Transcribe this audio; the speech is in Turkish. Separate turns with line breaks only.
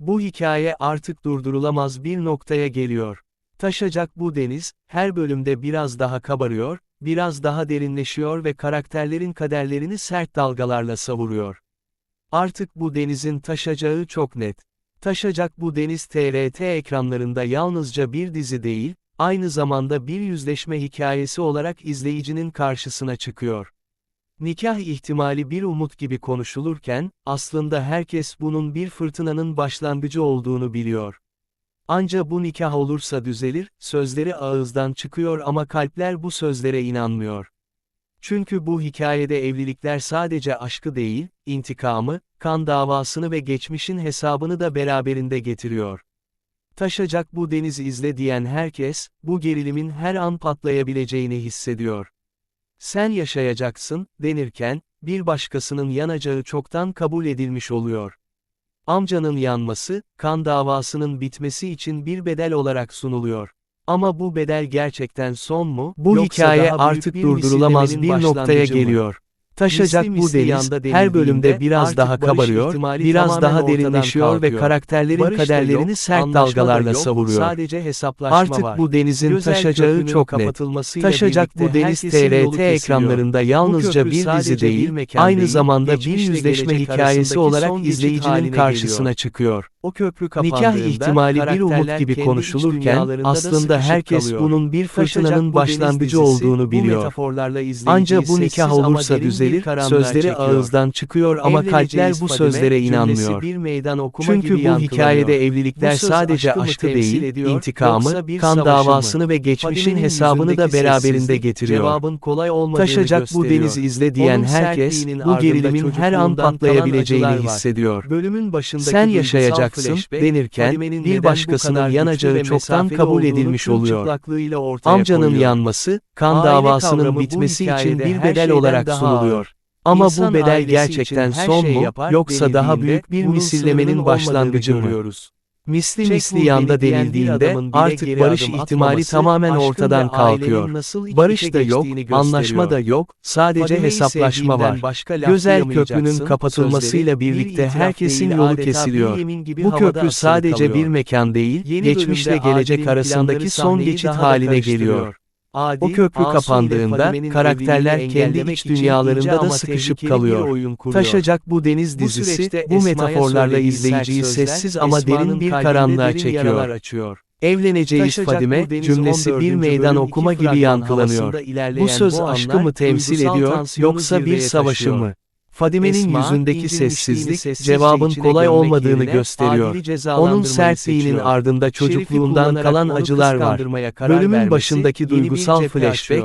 Bu hikaye artık durdurulamaz bir noktaya geliyor. Taşacak bu deniz, her bölümde biraz daha kabarıyor, biraz daha derinleşiyor ve karakterlerin kaderlerini sert dalgalarla savuruyor. Artık bu denizin taşacağı çok net. Taşacak bu deniz TRT ekranlarında yalnızca bir dizi değil, aynı zamanda bir yüzleşme hikayesi olarak izleyicinin karşısına çıkıyor. Nikah ihtimali bir umut gibi konuşulurken, aslında herkes bunun bir fırtınanın başlangıcı olduğunu biliyor. Anca bu nikah olursa düzelir, sözleri ağızdan çıkıyor ama kalpler bu sözlere inanmıyor. Çünkü bu hikayede evlilikler sadece aşkı değil, intikamı, kan davasını ve geçmişin hesabını da beraberinde getiriyor. Taşacak bu denizi izle diyen herkes, bu gerilimin her an patlayabileceğini hissediyor. Sen yaşayacaksın, denirken, bir başkasının yanacağı çoktan kabul edilmiş oluyor. Amcanın yanması, kan davasının bitmesi için bir bedel olarak sunuluyor. Ama bu bedel gerçekten son mu? Bu
Yoksa
hikaye artık
bir
durdurulamaz bir noktaya geliyor. Taşacak
Misli
bu deniz, her bölümde biraz daha kabarıyor, biraz daha derinleşiyor ve karakterlerin
Barış
kaderlerini
yok,
sert dalgalarla
yok,
savuruyor.
Sadece hesaplaşma
Artık
var.
bu denizin
Gözel
taşacağı çok net. Taşacak bu deniz TRT ekranlarında yalnızca bir dizi
bir
değil,
mekan
aynı zamanda bir yüzleşme hikayesi olarak izleyicinin karşısına
geliyor.
çıkıyor.
O köprü
Nikah ihtimali bir umut gibi konuşulurken, aslında herkes
kalıyor.
bunun bir fırtınanın
bu
başlangıcı olduğunu
bu
biliyor.
metaforlarla izleyiciyi
Anca bu nikah olursa düzelir, sözleri
çekiyor.
ağızdan çıkıyor ama kalpler bu sözlere inanmıyor. Çünkü bu
yankılanıyor.
hikayede evlilikler
Bu
sadece
aşkı
değil,
ediyor,
intikamı, kan
savaşı mı?
davasını ve geçmişin
Fadime'nin
hesabını da beraberinde getiriyor.
Cevabın kolay olmadığını
Taşacak bu
gösteriyor.
denizi izle diyen
Onun
herkes, bu gerilimin her an patlayabileceğini hissediyor. Sen yaşayacaksın,
flashback,
denirken, bir başkasının yanacağı çoktan kabul edilmiş oluyor. Amcanın
koyuyor.
yanması, kan
Aile
davasının bitmesi için bir bedel olarak sunuluyor. Ama
İnsan
bu bedel gerçekten son
şey
mu, yoksa daha büyük bir misillemenin başlangıcı mı?
görüyoruz.
Misli misli yanda denildiğinde, artık barış ihtimali tamamen ortadan kalkıyor. Barış da yok, anlaşma da yok, sadece hesaplaşma var. Gözel Köprü'nün kapatılmasıyla birlikte herkesin yolu kesiliyor. Bu köprü sadece bir mekan değil, geçmişle gelecek arasındaki son geçit haline geliyor.
Adil,
O köprü
ile
kapandığında, karakterler kendi iç dünyalarında da sıkışıp kalıyor. Taşacak bu deniz
Bu
dizisi, bu
Esma'ya
metaforlarla izleyiciyi sessiz ama derin bir karanlığa çekiyor. Evleneceğiz
Taşacak
Fadime,
bu
cümlesi
14.
bir meydan okuma gibi yankılanıyor. Bu söz
bu
aşkı mı temsil ediyor, yoksa bir savaşı mı? Fadime'nin yüzündeki sessizlik, cevabın kolay olmadığını gösteriyor. Onun sertliğinin
seçiyor.
ardında çocukluğundan kalan acılar var. Bölümün başındaki duygusal flashback.